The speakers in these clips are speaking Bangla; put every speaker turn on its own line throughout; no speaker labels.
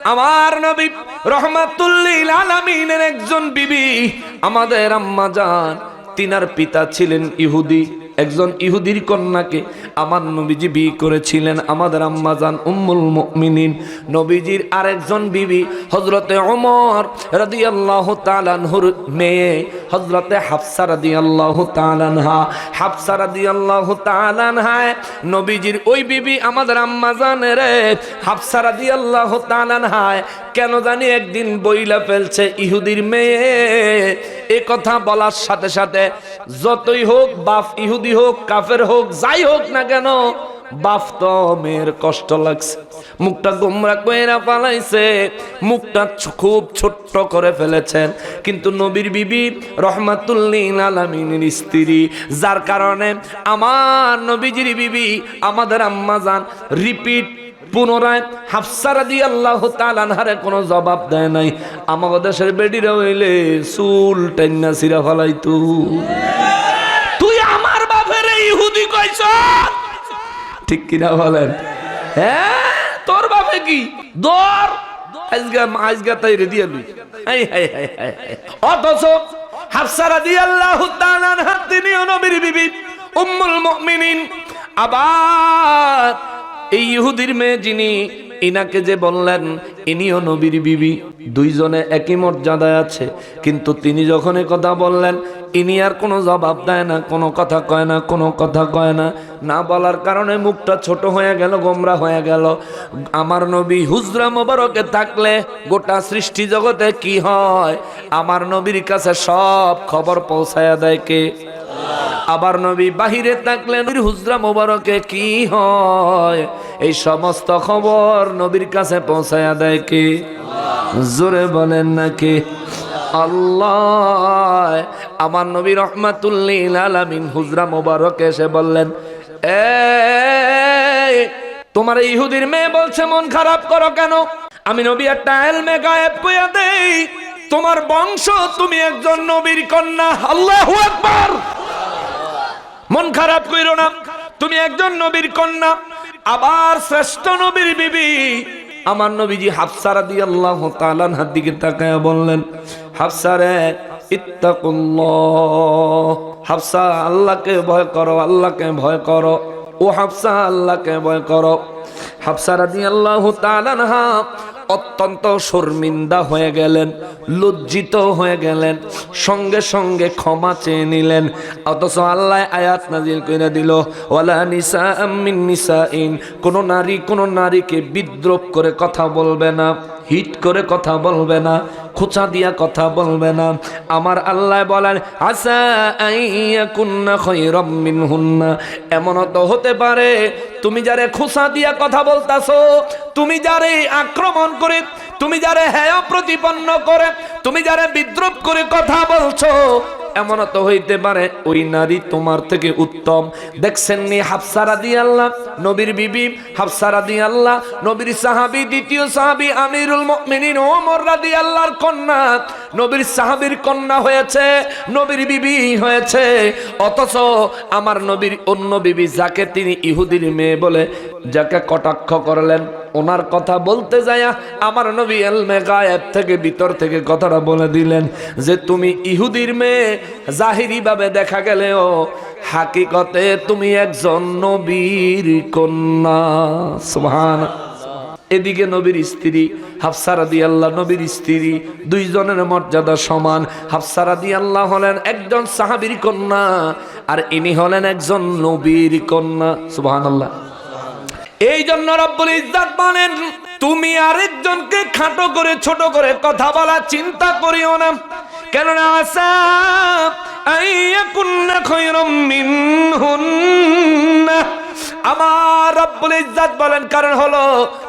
আমার নবী রহমাতুল্লিল আলামিনের একজন বিবি, আমাদের আম্মা জান, তিনার পিতা ছিলেন ইহুদি, একজন ইহুদির কন্যাকে আমার নবীজি বিয়ে করেছিলেন। আমাদের আম্মা জান উম্মুল মুমিনিন, নবীজির আরেকজন বিবি হজরতে ওমর রাদিয়াল্লাহু তাআলাহুর মেয়ে হজরতে হাফসা রাদিয়াল্লাহু তাআলাহা হাফসা রাদিয়াল্লাহু তাআলাহা নবীজির ওই বিবি আমাদের আম্মা জানের রে। হাফসা রাদিয়াল্লাহু তাআলাহা কেন জানি একদিন বইলা ফেলছে ইহুদির মেয়ে। এ কথা বলার সাথে সাথে যতই হোক বাপ ইহুদি হোক, কাফের হোক, যাই হোক না কেন বাপ তো কষ্ট লাগছে। মুখটা গোমরা কইরা পালাইছে মুখটা খুব ছোট্ট করে ফেলেছেন। কিন্তু নবীর বিবি রহমাতুল্লিন আলামিনের স্ত্রী, যার কারণে আমার নবীজির বিবি, আমাদের আম্মা যান, রিপিট পুনরায় হাফসারা দিয়ে আল্লাহ তালানহারে কোনো জবাব দেয় নাই। আমাকে দেশের বেডিরা হইলে চুল টাইনা সিরা ফলাইতু। তুই আমার বাপের ইহুদি কইছ ঠিক কিনা বলেন? হ্যাঁ তোর বাপে কি? দর। আজগা আজগা তাই রে দিয়ে লুই। হাই হাই হাই হাই। অথচ হাফসা দিয়ে আল্লাহ তালানহা তিনিও নবীর বিবি, উম্মুল মুমিনিন আবার এই ইহুদির মেয়ে যিনি ইনাকে যে বললেন, ইনিও নবীর বিবি, দুইজনে একই মর্যাদায় আছে। কিন্তু তিনি যখন কথা বললেন, ইনি আর কোনো জবাব দেয় না, কোনো কথা কয় না, কোনো কথা কয় না। না বলার কারণে মুখটা ছোট হয়ে গেল, গোমরা হয়ে গেল। আমার নবী হুজরা মোবারকে থাকলে গোটা সৃষ্টি জগতে কি হয়? আমার নবীর কাছে সব খবর পৌঁছায়া দেয় কে? আবার নবী বাহিরে থাকলে নবীর হুজরা মোবারকে কি হয়? এই সমস্ত খবর নবীর কাছে পৌঁছায়া দেয় কি? জোরে বলেন নাকি? আল্লাহ, আমার নবী রহমাতুল্লিল আলামিন হুজরা মোবারক এসে বললেন, এই, তোমার ইহুদির মেয়ে বলছে মন খারাপ করো কেন? আমি নবী একটা এলমে গায়েব কইয়া দেই, তোমার বংশ তুমি একজন নবীর কন্যা। আল্লাহু আকবার! মন খারাপ কইরো না, তুমি একজন নবীর কন্যা। আবার শ্রেষ্ঠ নবীর বিবি। আমার নবীজি হাফসা দিয়ে আল্লাহ হাত দিকে তাকায় বললেন, হাফসা রে, ইত্তাকুল্লাহ। হাফসা, আল্লাহকে ভয় করো, আল্লাহকে ভয় করো। ও হাফসা, আল্লাহকে ভয় করো। হাফসা আল্লাহ তাআলা অত্যন্ত শর্মিন্দা হয়ে গেলেন, লজ্জিত হয়ে গেলেন, সঙ্গে সঙ্গে ক্ষমা চেয়ে নিলেন। অথচ আল্লাহ আয়াত নাজিল করে দিল, ওয়ালা নিসা আমিন নিসা ইন কোন নারী কোন নারীকে বিদ্রোপ করে কথা বলবে না, হিট করে কথা বলবে না, খোঁচা দিয়া কথা বলবে না। আমার আল্লাহ বলেন, আসা কুন্না খৈরম মিনহুন্না এমনও তো হতে পারে, তুমি যারে খোঁচা দিয়া কথা বলতাছো তুমি যারে আক্রমণ করে, তুমি যারে হেয় প্রতিপন্ন করে, তুমি যারে বিদ্রুপ করে কথা বলছো এমন তো হইতে পারে ওই নারী তোমার থেকে উত্তম। দেখছেন নি হাফসারা দি আল্লাহ নবীর বিবি হাফসারা দি আল্লাহ নবীর সাহাবি, দ্বিতীয় সাহাবি আমিরুল মুমিনিন ওমর রাদি আল্লাহর কন্যা। নবীর সাহাবীর কন্যা হয়েছে, নবীর বিবি হয়েছে, অথচ আমার নবীর অন্য বিবি যাকে তিনি ইহুদির মেয়ে বলে যাকে কটাক্ষ করলেন ওনার কথা বলতে যায়া আমার নবী এলমে গায়েব থেকে ভিতর থেকে কথাটা বলে দিলেন যে তুমি ইহুদির মেয়ে, জাহিরি ভাবে দেখা গেলেও হাকিকতে তুমি একজন নবীর কন্যা। সুবহান এদিকে নবীর স্ত্রী হাফসারাদি আল্লাহ নবীর স্ত্রী দুইজনের মর্যাদা সমান। হাফসারাদি আল্লাহ হলেন একজন সাহাবীর কন্যা আর ইনি হলেন একজন নবীর কন্যা। সুবহান আল্লাহ এই জন্য রব্বুল ইজ্জাত বলেন, তুমি আরেকজনকে খাটো করে, ছোট করে কথা বলা চিন্তা করিও না। কেননা আসা আইয়াকুন্না খৈরম মিনহুন্না। আমার রব্বুল ইজ্জাত বলেন, কারণ হলো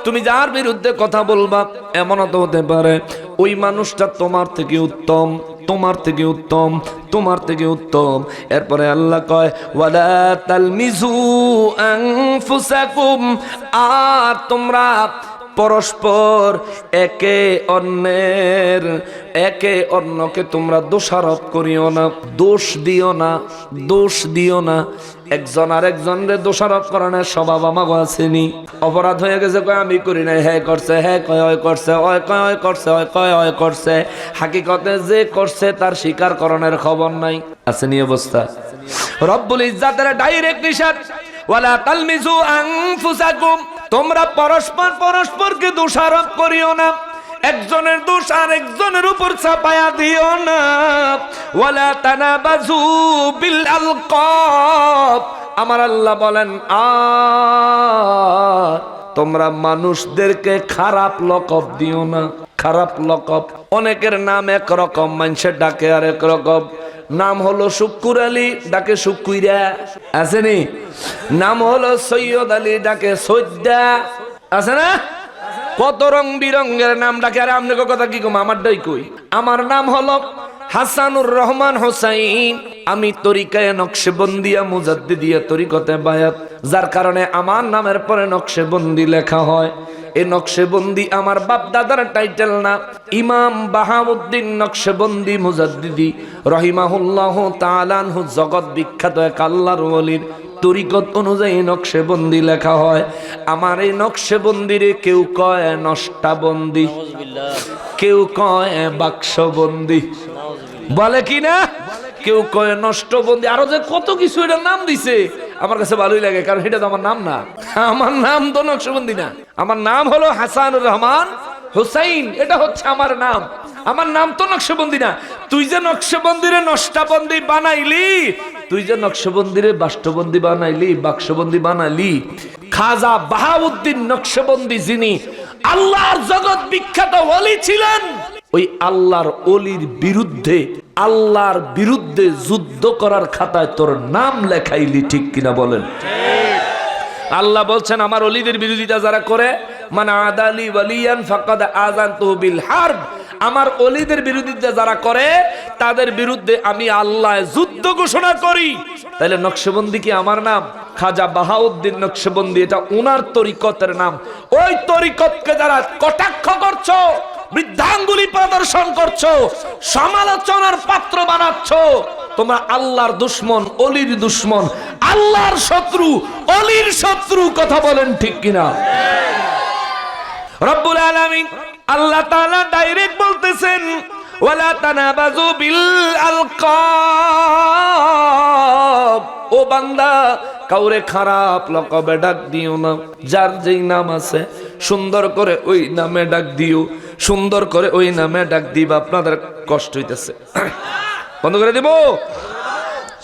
তুমি যার বিরুদ্ধে কথা বলবা, এমনও তো হতে পারে। ওই মানুষটা তোমার থেকে উত্তম, তোমার থেকে উত্তম, তোমার থেকে উত্তম। এরপরে আল্লাহ কয় আর তোমরা পরস্পর একে অন্যের, একে অন্যকে তোমরা দোষারোপ করিও না, দোষ দিও না, দোষ দিও না। একজন আর একজনের দোষারোপ করানোর স্বভাব আমাকে আসেনি। অপরাধ হয়ে গেছে, কয়, আমি করি নাই হ্যাঁ করছে হ্যাঁ কয় হয় করছে অয় কয় হয় করছে অয় কয় হয় করছে। হাকিকতে যে করছে, তার স্বীকার করণের খবর নাই। আসেনি অবস্থা। রব্বুল ইজ্জাতের ডাইরেক্ট নিষেধ, ওয়ালা তালমিজু আনফুসাকুম তোমরা পরস্পর পরস্পরকে দোষারোপ করিও না। একজনের দোষ আর একজনের উপর চাপায়া দিও না। আমার আল্লাহ বলেন আ তোমরা মানুষদেরকে খারাপ লকব দিও না। খারাপ লকব। অনেকের নাম এক একরকম মানুষের ডাকে আর একরকম নাম হলো শুক্কুর আলী, ডাকে শুক্কুইরা আসেনি নাম হলো সৈয়দ আলী, ডাকে সৈদ্যা আছে না? কত রং বিরঙ্গের নাম ডাকে, আর আপনাকে কথা কি কম? আমার ডাই কই। আমার নাম হলো হাসানুর রহমান হোসাইন, আমি তরিকায় নকশেবন্দিয়া মুজাদ্দিদিয়া তরিকতে বায়াত, যার কারণে আমার নামের পরে নকশেবন্দি লেখা হয়। এই নকশেবন্দি আমার বাপ দাদার টাইটেল না, ইমাম বাহাউদ্দিন নকশেবন্দি মুজাদ্দিদি, রহিমাহুল্লাহ তালানহু জগৎ বিখ্যাত এক আল্লাহর ওলির তরিকত অনুযায়ী নকশেবন্দি লেখা হয়। আমার এই নকশেবন্দিরে কেউ কয় নষ্টাবন্দি, কেউ কয় বাক্সবন্দি। বলে কি না? কেউ কয় নষ্টবন্দি। আরও যে কত কিছু এটার নাম দিছে, আমার কাছে ভালোই লাগে, কারণ এটা তো আমার নাম না। আমার নাম তো নকশবন্দি না। আমার নাম হলো হাসানুর রহমান হুসাইন। এটা হচ্ছে আমার নাম। আমার নাম তো নকশবন্দি না। তুই যে নকশবন্দিরে নষ্টাবন্দি বানাইলি তুই যে নকশবন্দিরে বাষ্টবন্দি বানাইলি, বাক্সবন্দি বানাইলি, খাজা বাহাউদ্দিন নকশবন্দি যিনি আল্লাহর জগৎ বিখ্যাত ওলি ছিলেন, ওই আল্লাহর অলির বিরুদ্ধে, আল্লাহর বিরুদ্ধে যুদ্ধ করার খাতায় তোর নাম লেখাইলি, ঠিক কিনা বলেন? আল্লাহ বলছেন, আমার অলিদের বিরোধিতা যারা করে মানে আদালি ওয়ালিয়ান ফাকাদ আজান তহবিল হার্ব। আমার অলিদের বিরোধিতা যারা করে তাদের বিরুদ্ধে আমি আল্লাহ যুদ্ধ ঘোষণা করি। তাহলে নকশবন্দি কি আমার নাম? খাজা বাহাউদ্দিন নকশবন্দি এটা উনার তরিকতের নাম। ওই তরিকতকে যারা কটাক্ষ করছ বৃদ্ধাঙ্গুলি প্রদর্শন করছ সমালোচনার পাত্র বানাচ্ছ তোমরা আল্লাহর দুশ্মন অলির দুশ্মন আল্লাহর শত্রু অলির শত্রু কথা বলেন ঠিক কিনা? রব্বুল আলামিন আল্লাহ তাআলা ডাইরেক্ট বলতেছেন, ওয়ালা তানাবাজু বিল আলকাব। ও বান্দা, কাউরে খারাপ লকবে ডাক দিও না। যার যেই নাম আছে, সুন্দর করে ওই নামে ডাক দিও। সুন্দর করে ওই নামে ডাক দিবা, আপনাদের কষ্ট হইতেছে। বন্ধ করে দিব?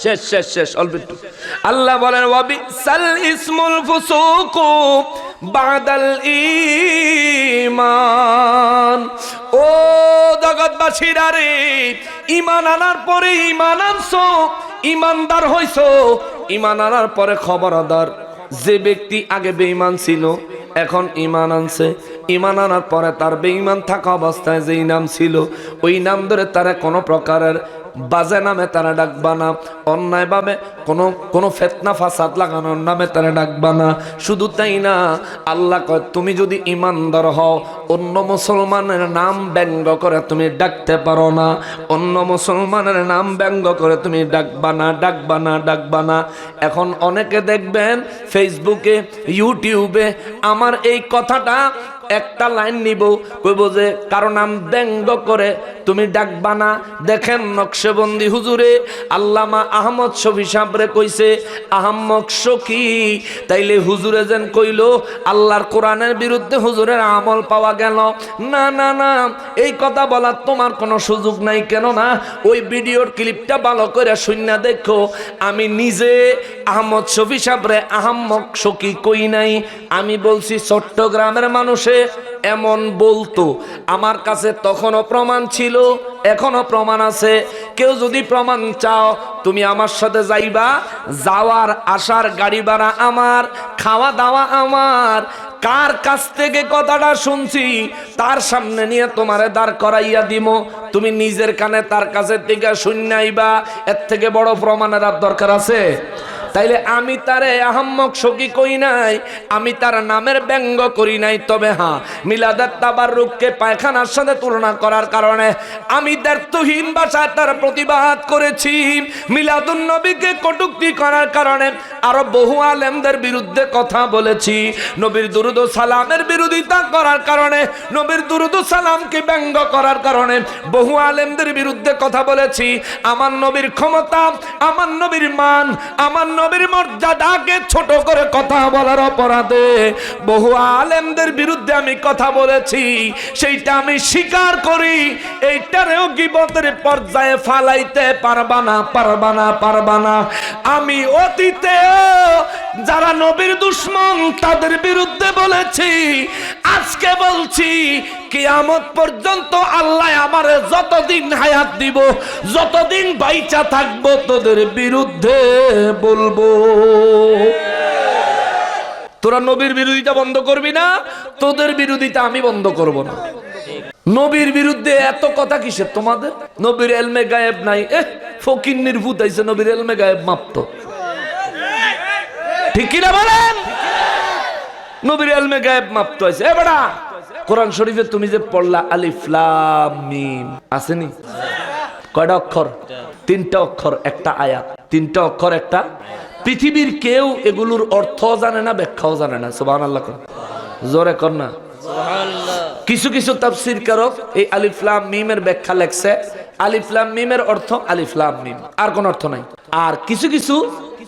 শেষ শেষ শেষ অল্প আল্লাহ বলেন ওয়াবি সাল ইসমুল ফুসুকু বাদাল ঈমান। ও জগৎবাসীরা রে, ঈমান আনার পরে ঈমান আনছো, ঈমানদার হইছো। ঈমান আনার পরে খবরদার। যে ব্যক্তি আগে বেঈমান ছিল, এখন ইমান আনছে। ইমান আনার পরে তার বেঈমান থাকা অবস্থায় যেই নাম ছিল, ওই নাম ধরে তারা কোনো প্রকারের বাজে নামে তারা ডাকবা না। অন্যায়ভাবে কোনো কোনো ফেতনা, ফাসাদ লাগানোর নামে তারা ডাকবা না। শুধু তাই না, আল্লাহ কয়, তুমি যদি ইমানদার হও, অন্য মুসলমানের নাম ব্যঙ্গ করে তুমি ডাকতে পারো না। অন্য মুসলমানের নাম ব্যঙ্গ করে তুমি ডাকবা না ডাকবা না ডাকবা না। এখন অনেকে দেখবেন ফেসবুকে ইউটিউবে আমার এই কথাটা একটা লাইন নিব, কইব যে, কারও নাম ব্যঙ্গ করে তুমি ডাকবা না। দেখেন নকশবন্দি হুজুরে, আল্লামা আহমদ শফি সাবরে কইছে আহম্মক শকি তাইলে হুজুরে যেন কইল, আল্লাহর কোরআনের বিরুদ্ধে হুজুরের আমল পাওয়া গেল। না না না, এই কথা বলার তোমার কোনো সুযোগ নাই। কেন না ওই ভিডিওর ক্লিপটা ভালো করে শূন্য দেখো, আমি নিজে আহমদ শফি সাবরে আহম্মক শকি কই নাই? আমি বলছি, চট্টগ্রামের মানুষে এমন বলতো। আমার কাছে তখনও প্রমাণ ছিল এখনও প্রমাণ আছে। কেউ যদি প্রমাণ চাও, তুমি আমার সাথে যাইবা। যাওয়ার আসার গাড়ি ভাড়া আমার, খাওয়া দাওয়া আমার। কার কাছ থেকে কথাটা শুনছি, তার সামনে নিয়ে তোমারে দাঁড় করাইয়া দিব তুমি নিজের কানে তার কাছে থেকে শুনাইবা। এর থেকে বড় প্রমাণের আর দরকার আছে? তাইলে আমি তারে আহম্মক সকি কই নাই? আমি তার নামের ব্যঙ্গ করি নাই। তবে হ্যাঁ মিলাদাত তাবার রূপকে পায়খানার সাথে তুলনা করার কারণে আমি দায়িত্বহীন ভাষায় তার প্রতিবাদ করেছি। মিলাদুন নবীকে কটুক্তি করার কারণে আরও বহু আলেমদের বিরুদ্ধে কথা বলেছি। নবীর দুরুদ সালামের বিরোধিতা করার কারণে, নবীর দুরুদ সালামকে ব্যঙ্গ করার কারণে বহু আলেমদের বিরুদ্ধে কথা বলেছি। আমার নবীর ক্ষমতা, আমার নবীর মান, আমার নবীর মর্যাদাকে ছোট করে কথা বলার অপরাধে বহু আলেমদের বিরুদ্ধে আমি কথা বলেছি, সেইটা আমি স্বীকার করি, এইটারেও গিবতের পর্যায়ে ফালাইতে পারবা না পারবা না পারবা না। আমি অতীতে যারা নবীর দুশ্মন, তাদের বিরুদ্ধে বলেছি, আজকে বলছি, কিয়ামত পর্যন্ত আল্লাহ আমারে যতদিন হায়াত দিব, যতদিন বাইচা থাকব, তোদের বিরুদ্ধে বলব। তোরা নবীর বিরোধিতা বন্ধ করবি না, তোদের বিরোধিতা আমি বন্ধ করব না। নবীর বিরুদ্ধে এত কথা কিসের তোমাদের? নবীর এলমে গায়েব নাই এ ফকির নির্ভূত আইছে, নবীর এলমে গায়েব মাপত। ঠিক কিনা বলেন? নবীর এলমে গায়েব মাপত আছে। এ বেটা, কোরআন শরীফে তুমি যে পড়লা আলিফ, লাম, মিম, আসেনি? কয়টা অক্ষর? তিনটা অক্ষর, একটা আয়াত। তিনটা অক্ষর, একটা পৃথিবীর কেউ এগুলোর অর্থ জানে না, ব্যাখ্যাও জানে না। সুবহান আল্লাহ জোরে কর না। কিছু কিছু তাফসীর কারক এই আলিফলাম মিমের ব্যাখ্যা লেখছে। আলিফলাম মিমের অর্থ আলিফলাম মিম। আর কোন অর্থ নাই। আর কিছু কিছু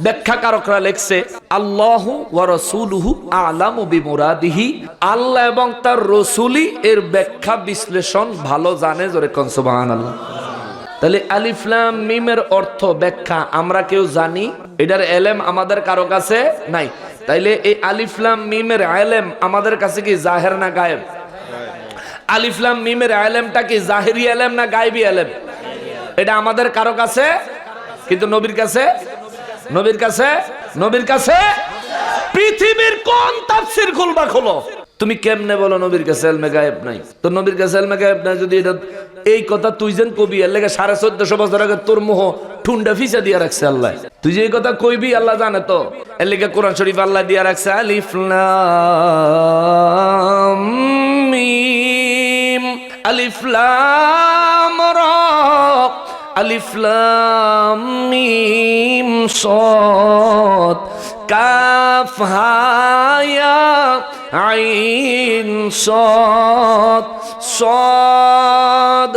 ব্যাখ্যাকারকরা লেখছে, আল্লাহ ওয়া রাসূলুহু আলামু বিমুরাদিহি। আল্লাহ এবং তার রসুলই এর ব্যাখ্যা বিশ্লেষণ ভালো জানে জোরে সুবহানাল্লাহ। তাহলে আলিফলাম মিমের অর্থ ব্যাখ্যা আমরা কেউ জানি, এটার এলেম আমাদের কারও কাছে নাই। তাইলে এই আলিফলাম মিমের এলেম আমাদের কাছে কি জাহের না গায়েব? আলিফলাম মিমের আলেমটা কি জাহেরি আলেম না গায়েবী আলেম এটা আমাদের কারও কাছে, কিন্তু নবীর কাছে নবীর কাছে? নবীর কাছে? পৃথিবীর কোন তাফসির খুলবা খোলো তুমি কেমনে বলো নবীর কাছে এলমে গায়েব নাই? তো নবীর কাছে এলমে গায়েব নাই যদি এটা এই কথা তুই যেন কবি, এর লেগে সাড়ে চোদ্দশো বছর আগে তোর মোহ ঠুন্ডা ফিসা দিয়ে রাখছে আল্লাহ। তুই যে এই কথা কইবি, আল্লাহ জানে তো। এর লেগে কোরআন শরীফ আল্লাহ দিয়ে রাখছে আলিফ লাম মিম। আলিফ লাম রা আলিফলাম মিম সদ, কাফ আইন সদ সদ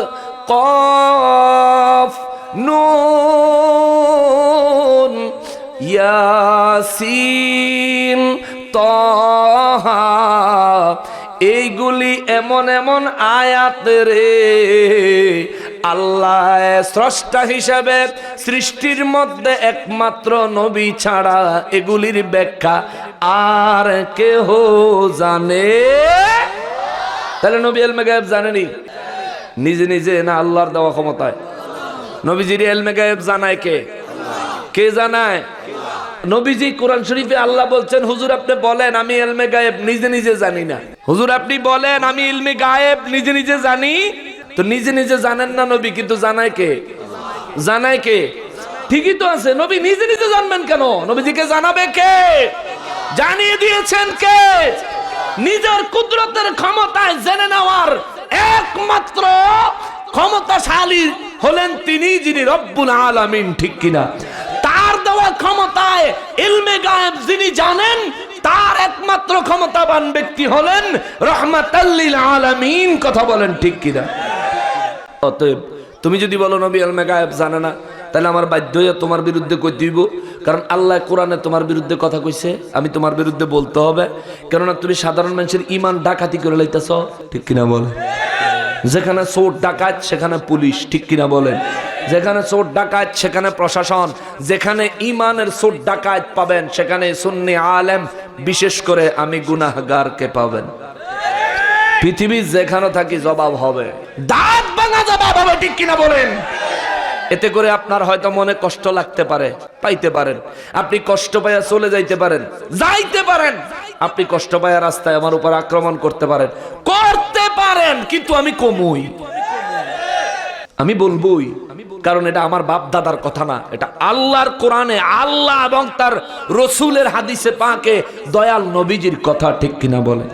কফ নুন, ইয়াসিন তহা। এইগুলি এমন এমন আয়াত রে আল্লাহ স্রষ্টা হিসাবে সৃষ্টির মধ্যে একমাত্র নবী ছাড়া এগুলির ব্যাখ্যা আর কেহ জানে? তাহলে নবী এলমে গায়েব জানেনি? নিজে নিজে না আল্লাহর দেওয়া ক্ষমতায়? নবীজির এলমে গায়েব জানায় কে? কে জানায়? নবীজি কোরআন শরীফে আল্লাহ বলছেন, হুজুর, আপনি বলেন, আমি এলমে গায়েব নিজে নিজে জানি না। হুজুর, আপনি বলেন, আমি ইলমে গায়েব নিজে নিজে জানি? তো নিজে নিজে জানেন না নবী, কিন্তু জানায় কে? জানায় কে? ঠিকই তো আছে, নবী নিজে নিজে জানবেন কেন? নবীজিকে জানাবে কে? জানিয়ে দিয়েছেন কে? নিজের কুদরতের ক্ষমতায় জেনে নেওয়ার একমাত্র ক্ষমতাশালী হলেন তিনি, যিনি রব্বুল আলামিন, ঠিক কিনা? তার দেওয়া ক্ষমতায় ইলমে গায়েব যিনি জানেন, তার একমাত্র ক্ষমতাবান ব্যক্তি হলেন রহমাতাল্লিল আলামিন। কথা বলেন ঠিক কিনা? অতএব তুমি যদি বলো, নবী আলমে গায়েব জানে না, তাহলে আমার বাধ্য তোমার বিরুদ্ধে কই দিব? কারণ আল্লাহ কোরআনে তোমার বিরুদ্ধে কথা কইছে, আমি তোমার বিরুদ্ধে বলতে হবে। কেননা তুমি সাধারণ মানুষের ইমান ডাকাতি করে লাইতেছ। ঠিক কিনা বলে যেখানে চোর ডাকাত, সেখানে পুলিশ। ঠিক কিনা বলেন? যেখানে চোর ডাকাত, সেখানে প্রশাসন। যেখানে ইমানের চোর ডাকাত পাবেন, সেখানে সুন্নি আলেম, বিশেষ করে আমি গুনাহগারকে পাবেন। পৃথিবীর যেখানে থাকি জবাব হবে। দাঁত ভাঙা জবাব হবে ঠিক কিনা বলেন? এতে করে আপনার হয়তো মনে কষ্ট লাগতে পারে পাইতে পারেন। আপনি কষ্ট পাইয়া চলে যাইতে পারেন যাইতে পারেন। আপনি কষ্ট পাইয়া রাস্তায় আমার উপর আক্রমণ করতে পারেন। করতে পারেন কিন্তু আমি কমুই। আমি বলবোই কারণ এটা আমার বাপ দাদার কথা না। এটা আল্লাহর কোরআনে আল্লাহ এবং তার রসুলের হাদিসে পাকে দয়াল নবীজির কথা ঠিক কিনা বলে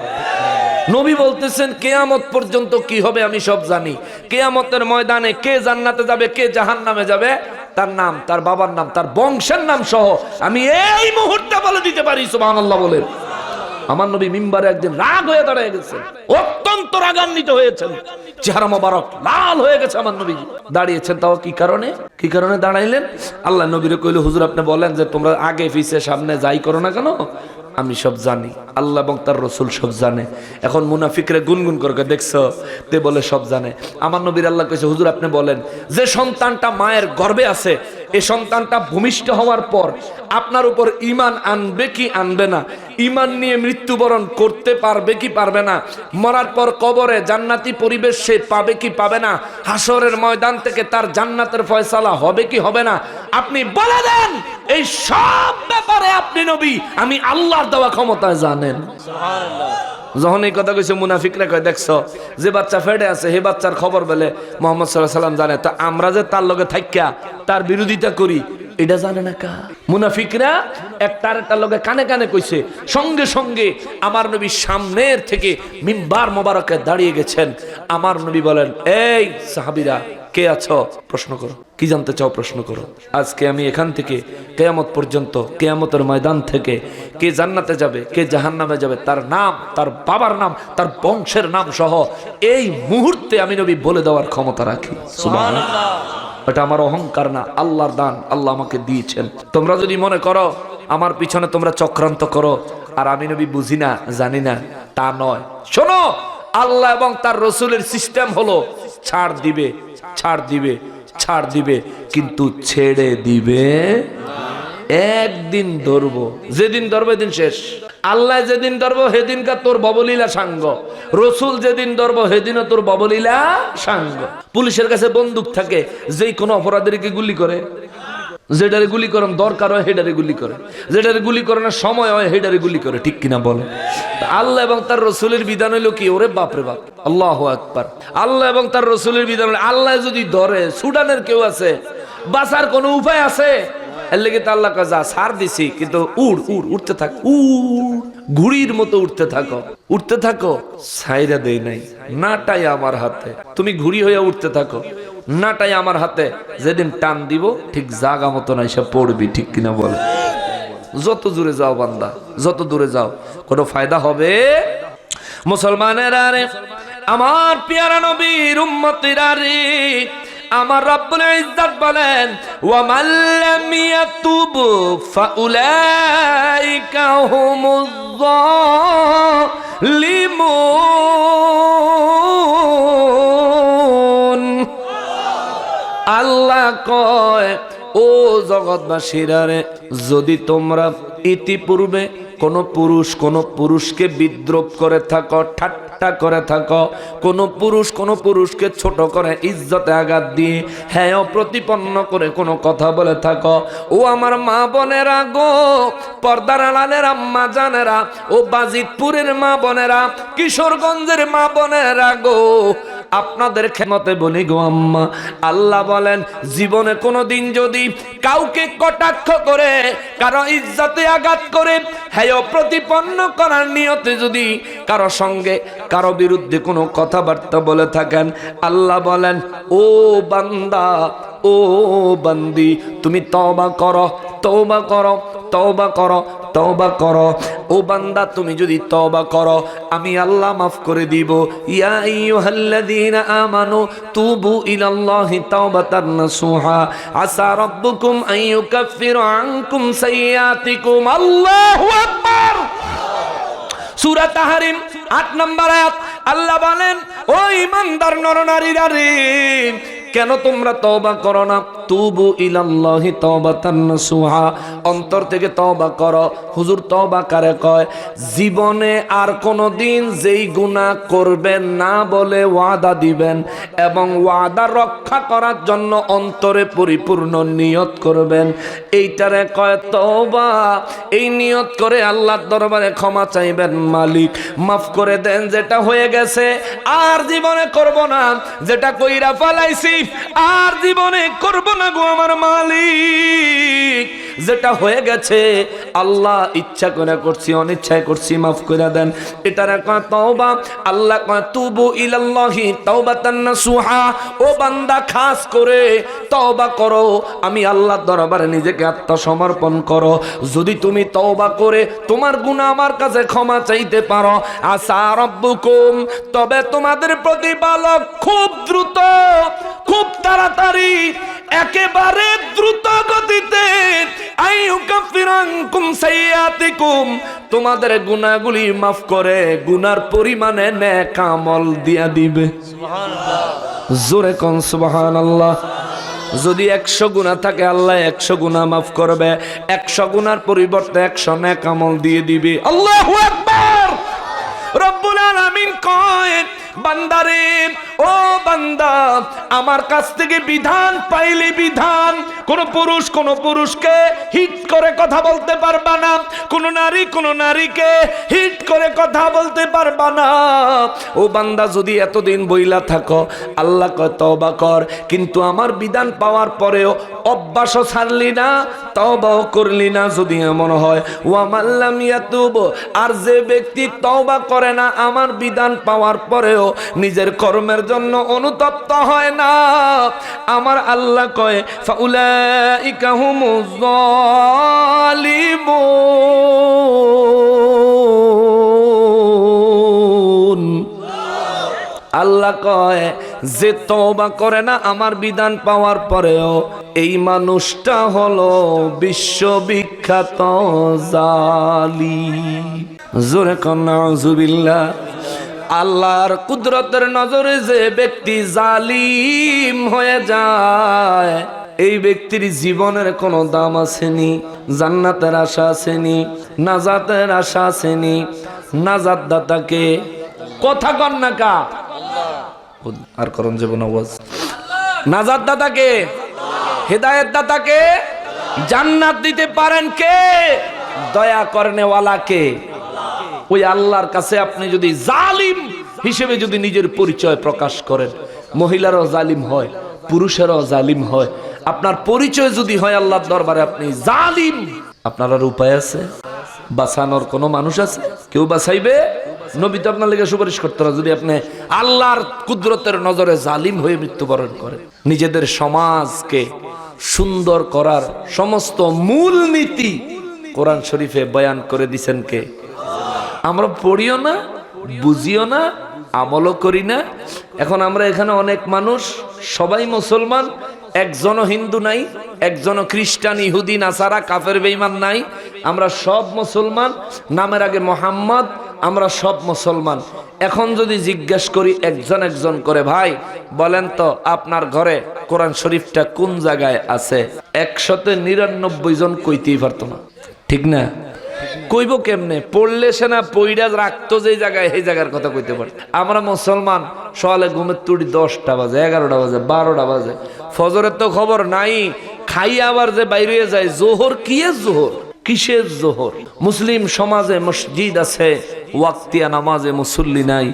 নবী বলতেছেন, কেয়ামত পর্যন্ত কি হবে আমি সব জানি। কেয়ামতের ময়দানে কে জান্নাতে যাবে, কে জাহান নামে যাবে, তার নাম, তার বাবার নাম, তার বংশের নাম সহ আমি এই মুহূর্তে বলে দিতে পারি, সুবহানাল্লাহ বলেন। আমার নবী মিম্বারে একদিন রাগ হয়ে দাঁড়িয়ে গেছেন, অত্যন্ত রাগান্বিত হয়েছেন। চেহারা মোবারক লাল হয়ে গেছে আমার নবী। দাঁড়িয়েছেন, তাও কি কারণে? কি কারণে দাঁড়াইলেন? আল্লাহ নবীরে কইলে হুজুর আপনি বলেন যে, তোমরা আগে পিছে সামনে যাই করো না কেন? আমি সব জানি। আল্লাহ এবং তার রসুল সব জানে। এখন মুনাফিকরে গুনগুন করকে দেখছ, তে বলে সব জানে। আমার নবীর আল্লাহ কেছে হুজুর, আপনি বলেন, যে সন্তানটা মায়ের গর্বে আছে, এ সন্তানটা ভূমিষ্ঠ হওয়ার পর আপনার উপর ইমান আনবে কি আনবে না? ইমান নিয়ে মৃত্যুবরণ করতে পারবে কি পারবে না? মরার পর কবরে জান্নাতি পরিবেশ সে পাবে কি পাবে না? হাসরের ময়দান থেকে তার জান্নাতের ফয়সালা হবে কি হবে না? আপনি বলে দেন এই সব ব্যাপারে আপনি নবী আমি আল্লাহর দেওয়া ক্ষমতায় জানেন। যখন এই কথা কইছে মুনাফিকরা কয় দেখছ যে বাচ্চা ফেডে আছে হে বাচ্চার খবর বলে মোহাম্মদ সাল্লাহ সাল্লাম জানে। তো আমরা যে তার লগে থাকিয়া তার বিরোধিতা করি এটা জানে না কা মুনাফিকরা একটার একটার লগে কানে কানে কইছে, সঙ্গে সঙ্গে আমার নবী সামনের থেকে মিম্বার মোবারকে দাঁড়িয়ে গেছেন। আমার নবী বলেন, এই সাহাবিরা, কে আছো? প্রশ্ন করো। কি জানতে চাও প্রশ্ন করো। আজকে আমি এখান থেকে, কেয়ামত পর্যন্ত, কেয়ামতের ময়দান থেকে কে জান্নাতে যাবে, কে জাহান্নামে যাবে, তার নাম, তার বাবার নাম, তার বংশের নাম সহ এই মুহূর্তে আমি নবী বলে দেওয়ার ক্ষমতা রাখি। এটা আমার অহংকার না, আল্লাহর দান, আল্লাহ আমাকে দিয়েছেন। তোমরা যদি মনে করো, আমার পিছনে তোমরা চক্রান্ত করো, আর আমি নবী বুঝি না, জানি না, তা নয়। শোনো, আল্লাহ এবং তার রসুলের সিস্টেম হলো, ছাড় দিবে ছাড় দিবে ছাড় দিবে, কিন্তু ছেড়ে দিবে, একদিন ধরবো। যেদিন ধরবো দিন শেষ। আল্লাহ যেদিন ধরবো, সেদিনকার তোর ববলীলা সাঙ্গ। রসুল যেদিন ধরবো, সেদিনও তোর ববলীলা সাঙ্গ। পুলিশের কাছে বন্দুক থাকে, যেই কোনো অপরাধীকে গুলি করে? যেটারে গুলি করেন দরকার হয় হেডারে গুলি করে। যেটারে গুলি করানোর সময় হয় হেডারে গুলি করে। ঠিক কিনা বলে আল্লাহ এবং তার রসুলের বিধান হইল কি? ওরে বাপরে বাপ। আল্লাহ আকবার। আল্লাহ এবং তার রসুলের বিধান আল্লাহ যদি ধরে, সুডানের কেউ আছে, বাঁচার কোনো উপায় আছে? এর লেগে তো আল্লাহ যা সার দিছি, কিন্তু উড় উড় উঠতে থাক, উড়, ঘুড়ির মতো উঠতে থাকো উঠতে থাকো সাইরা দেই নাই নাটাই আমার হাতে, তুমি ঘুড়ি হয়ে উঠতে থাকো নাটাই আমার হাতে, যেদিন টান দিব, ঠিক জাগা মতো না এসে পড়বি, ঠিক কিনা বলে? যত দূরে যাও বান্দা, যত দূরে যাও, কোনো ফায়দা হবে? মুসলমানেরা রে, আমার পিয়ারা নবীর উম্মতিরা রে আমার রব্বুল ইজ্জত বলেন ওয়া মাল্লাম ইয়াতুব ফাউলাইকা হুমুজ জালিমুন আল্লাহ কয়, ও জগৎবাসীরা রে, যদি তোমরা ইতিপূর্বে কোন পুরুষ কোন পুরুষকে বিদ্রোপ করে থাকো, ঠাট্টা করে থাকো। কোন পুরুষ কোন পুরুষকে ছোট করে ইজ্জতে আঘাত দিয়ে হ্যাঁ প্রতিপন্ন করে কোনো কথা বলে থাকো। ও আমার মা বোনেরা গো, পর্দার আড়ালের আম্মা জানেরা, ও বাজিতপুরের মা বোনেরা, কিশোরগঞ্জের মা বোনেরা গো আপনাদের ক্ষমতে বলি গো আম্মা। আল্লাহ বলেন, জীবনে কোনো দিন যদি কাউকে কটাক্ষ করে, কারও ইজ্জতে আঘাত করে হ্যাঁ প্রতিপন্ন করার নিয়তে যদি কারও সঙ্গে কারও বিরুদ্ধে কোনো কথাবার্তা বলে থাকেন, আল্লাহ বলেন, ও বান্দা ও বান্দি, তুমি তবা করো, তওবা করো তওবা করো তওবা করো। ও বান্দা, তুমি যদি তওবা করো, আমি আল্লাহ মাফ করে দিব। ইয়া আইয়ুহাল্লাযীনা আমানু তুবু ইলাল্লাহি তাওবাতান নাসুহা। আসা রাব্বুকুম আন ইউকাফফিরা আনকুম সাইয়্যাতিকুম। আল্লাহু আকবার! সূরা তাহরিম 8 নম্বর আয়াত। আল্লাহ বলেন, ও ইমানদার নরনারীরা রে কেন তোমরা তওবা করো না? তুবু ইলাল্লাহি তাওবাতান নাসুহা। অন্তর থেকে তওবা করো। হুজুর তওবা কারে কয়? জীবনে আর কোনো দিন যেই গুনাহ করবেন না বলে ওয়াদা দিবেন এবং ওয়াদা রক্ষা করার জন্য অন্তরে পরিপূর্ণ নিয়ত করবেন। এইটারে কয়, তওবা এই নিয়ত করে আল্লাহর দরবারে ক্ষমা চাইবেন মালিক। মাফ করে দেন, যেটা হয়ে গেছে আর জীবনে করব না। যেটা কইরা ফালাইছি আর জীবনে করব না গো আমার মালিক? যেটা হয়ে গেছে, আল্লাহ ইচ্ছা করে করছি, অনিচ্ছায় করছি, মাফ করে দেন। এটার কয় তওবা, আল্লাহ কয়, তুবু ইলাল্লাহি তাওবাতান নাসুহা। ও বান্দা, খাস করে তওবা করো। আমি আল্লাহর দরবারে নিজেকে আত্মসমর্পণ করো। যদি তুমি তওবা করে তোমার গুনাহ আমার কাছে ক্ষমা চাইতে পারো আসা রব্বুকুম। তবে তোমাদের প্রতিপালক খুব দ্রুত, খুব তাড়াতাড়ি একেবারে দ্রুত গতিতে। তোমাদের গুনাহগুলি মাফ করে গুনার পরিমাণে নেক আমল দিয়া দিবে। জোরে কোন সুবহানাল্লাহ। যদি একশো গুণা থাকে আল্লাহ একশো গুণা মাফ করবে। একশো গুনার পরিবর্তে একশো নেক আমল দিয়ে দিবে। আল্লাহ কয় বান্দারে, ও বান্দা, আমার কাছ থেকে বিধান পাইলে বিধান। কোন পুরুষ কোন পুরুষকে হিট করে কথা বলতে পারবা না। কোন নারী কোন নারীকে হিট করে কথা বলতে পারবা না। ও বান্দা, যদি এতদিন বইলা থাকো, আল্লাহ কয়, তওবা কর। কিন্তু আমার বিধান পাওয়ার পরেও অভ্যাসও ছাড়লি না, তওবাও করলি না, যদি এমন হয়। ওয়ামাল্লাম ইয়াতুব। আর যে ব্যক্তি তওবা করে না, আমার বিধান পাওয়ার পরেও নিজের কর্মের জন্য অনুতপ্ত হয় না। আমার আল্লাহ কয়, ফাউলাইকা হুমুজ আল্লাহ কয়, যে তওবা করে না আমার বিধান পাওয়ার পরেও এই মানুষটা হলো বিশ্ববিখ্যাত জালি জোরে কন্যা আল্লাহর কুদরতের নজরে যে ব্যক্তি জালিম হয়ে যায়, এই ব্যক্তির জীবনের কোনো দাম আসেনি, জান্নাতের আশা আসেনি, নাজাতের আশা আসেনি। নাজাত দাতাকে কথা কন না কা। আর করণ জীবন আওয়াজ। নাজাত দাতাকে হেদায়েত দাতাকে জান্নাত দিতে পারেন কে? দয়া করনেওয়ালাকে ওই আল্লাহর কাছে আপনি যদি জালিম হিসেবে যদি নিজের পরিচয় প্রকাশ করেন, মহিলারাও জালিম হয়, পুরুষেরও জালিম হয়, আপনার পরিচয় যদি হয় আল্লাহর দরবারে আপনি জালিম, আপনার আর উপায় আছে? বাঁচানোর কোনো মানুষ আছে? কেউ বাঁচাইবে? নবী তো আপনার লেগে সুপারিশ করতে না যদি আপনি আল্লাহর কুদরতের নজরে জালিম হয়ে মৃত্যুবরণ করেন। নিজেদের সমাজকে সুন্দর করার সমস্ত মূল নীতি কোরআন শরীফে বয়ান করে দিছেন কে? আমরা পড়িও না, বুঝিও না, আমলও করি না। এখন আমরা এখানে অনেক মানুষ, সবাই মুসলমান, একজনও হিন্দু নাই, একজনও খ্রিস্টান, ইহুদি, নাসারা, কাফের বেইমান নাই। আমরা সব মুসলমান, নামের আগে মোহাম্মদ, আমরা সব মুসলমান। এখন যদি জিজ্ঞেস করি একজন একজন করে, ভাই, বলেন তো আপনার ঘরে কোরআন শরীফটা কোন জায়গায় আছে? একশতে নিরানব্বই জন কইতেই পারতো না। ঠিক না? কইব কেমনে? পড়লে সে না পইরা রাখতো যে জায়গায়, সেই জায়গার কথা কইতে পারে। আমরা মুসলমান, সকালে ঘুমের তুড়ি দশটা বাজে, এগারোটা বাজে, বারোটা বাজে। ফজরের তো খবর নাই, খাই আবার যে বাইরে যায়, জোহর কি জোহর? কিসের জোহর? মুসলিম সমাজে মসজিদ আছে, ওয়াক্তিয়া নামাজে মুসল্লি নাই,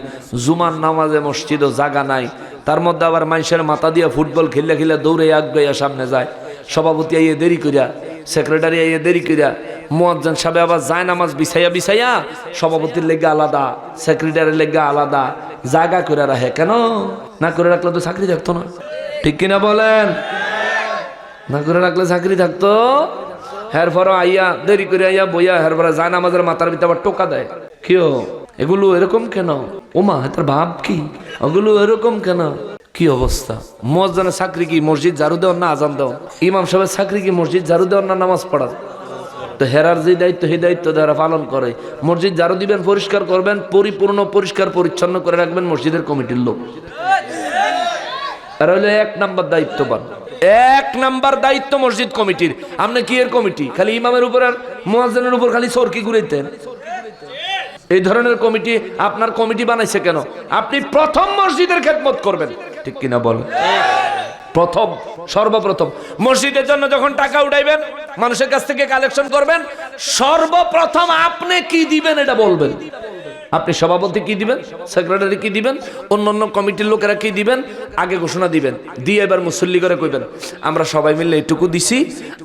জুমার নামাজে মসজিদও জাগা নাই। তার মধ্যে আবার মানুষের মাথা দিয়া ফুটবল খেললে খেলে দৌড়ে আগাইয়া সামনে যায়। সভাপতি আইয়ে দেরি করিয়া সেক্রেটারি আইয়ে দেরি করিয়া মোয়াজ্জান সাহেব আবার যায় নামাজ বিছাইয়া বিছাইয়া সভাপতির লেগে আলাদা সেক্রেটারির লেগে আলাদা, জায়গা করে রাখে। কেন? না করে রাখলে তো চাকরি থাকতো না। ঠিক কিনা বলেন? না করে রাখলে চাকরি থাকতো? হের পর আইয়া, দেরি করে আইয়া বইয়া হের পরে যায় নামাজের মাথার ভিতরে আবার টোকা দেয়। কেউ এগুলো এরকম কেন? ওমা তার ভাব কি? ওগুলো এরকম কেন? কি অবস্থা? মসজানের চাকরি কি মসজিদ ঝাড়ু দেওয়ার না আজান দেওয়া ইমাম সাহেবের চাকরি কি মসজিদ ঝাড়ু দেওয়ার না নামাজ পড়া তো হেরার যে দায়িত্ব, সেই দায়িত্ব তারা পালন করে, মসজিদ ঝাড়ু দিবেন, পরিষ্কার করবেন, পরিপূর্ণ, পরিষ্কার, পরিচ্ছন্ন করে রাখবেন মসজিদের কমিটির লোক। আর এক নাম্বার দায়িত্ববান। এক নাম্বার দায়িত্ব মসজিদ কমিটির। আপনি কি এর কমিটি? খালি ইমামের উপর আর মুয়াজ্জিনের উপর খালি সরকি ঘুরাইতেন? এই ধরনের কমিটি আপনার কমিটি বানাইছে কেন? আপনি প্রথম মসজিদের খেদমত করবেন। ঠিক কিনা বল প্রথম, সর্বপ্রথম। মসজিদের জন্য যখন টাকা উঠাইবেন, মানুষের কাছ থেকে কালেকশন করবেন, সর্বপ্রথম আপনি কি দিবেন এটা বলবেন? আপনি সভাপতি কি দিবেন? সেক্রেটারি কি দিবেন? অন্য অন্য কমিটির লোকেরা কি দিবেন? আগে ঘোষণা দিবেন। দিয়ে এবার মুসল্লি করে কইবেন, আমরা সবাই মিলে এটুকু দিছি,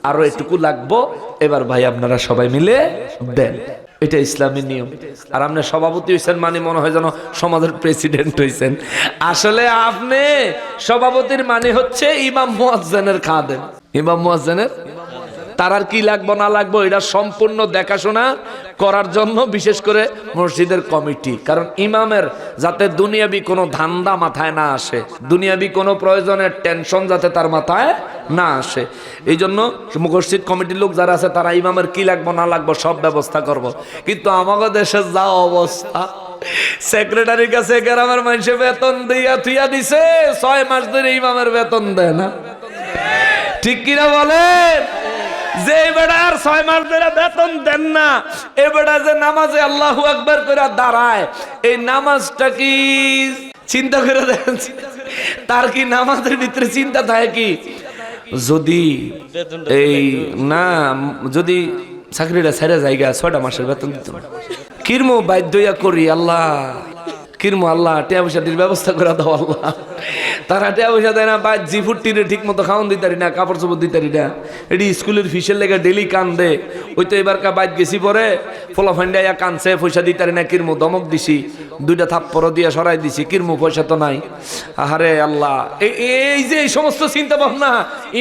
আরও এটুকু লাগবো। এবার ভাই আপনারা সবাই মিলে দেন। এটা ইসলামের নিয়ম। আর আপনি সভাপতি হয়েছেন মানে মনে হয় যেন সমাজের প্রেসিডেন্ট হয়েছেন আসলে আপনি সভাপতির মানে হচ্ছে ইমাম মোয়াজ্জেনের খাদেম। ইমাম মুয়াজ্জেনের? তার আর কি লাগবো, না লাগবো, এটা সম্পূর্ণ দেখাশোনা করার জন্য বিশেষ করে মসজিদের কমিটি। কারণ ইমামের যাতে দুনিয়াবি কোনো ধান্দা মাথায় না আসে, দুনিয়াবি কোনো প্রয়োজনের টেনশন যাতে তার মাথায় না আসে। এই জন্য মসজিদ কমিটির লোক যারা আছে, তারা ইমামের কি লাগবো, না লাগবো, সব ব্যবস্থা করব। কিন্তু আমাদের দেশের যা অবস্থা সেক্রেটারির কাছে গ্রামের মানুষে বেতন দিয়া থুইয়া দিছে, ছয় মাস ধরে ইমামের বেতন দেয় না। ঠিক কিনা বলেন? যে বেড়া আর ছয় মাস ধরে বেতন দেন না, এ বেড়া যে নামাজে আল্লাহ একবার করে দাঁড়ায়, এই নামাজটা কি চিন্তা করে দেখেন, তার কি নামাজের ভিতরে চিন্তা থাকে কি? যদি এই না, যদি চাকরিটা ছেড়ে জায়গা, ছয়টা মাসের বেতন দিত। কিরমো বাধ্য করি আল্লাহ। কিরমো আল্লাহ, টিয়া পয়সাটির ব্যবস্থা করে দাও আল্লাহ। তারা টিয়া পয়সা দেয় না বা জি ঠিক মতো খাওয়ান দিতারি না, কাপড় চোপড় দিতারি না। এটি স্কুলের ফিসের লেগে ডেলি কান্দে। ওই তো এবার কা বাইক গেছি পরে, ফলা ফান্ডাইয়া কানছে, পয়সা দিতারি না, কিরমো দমক দিছি, দুইটা থাপ্পড় দিয়ে সরাই দিছি, কিরমো পয়সা তো নাই। আহারে আল্লাহ, এই এই যে এই সমস্ত চিন্তা ভাবনা,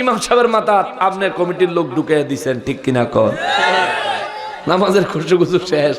ইমাম সাহেবের মাথা আপনার কমিটির লোক ঢুকে দিছেন, ঠিক কিনা কর নামাজের খুশু খুশু শেষ।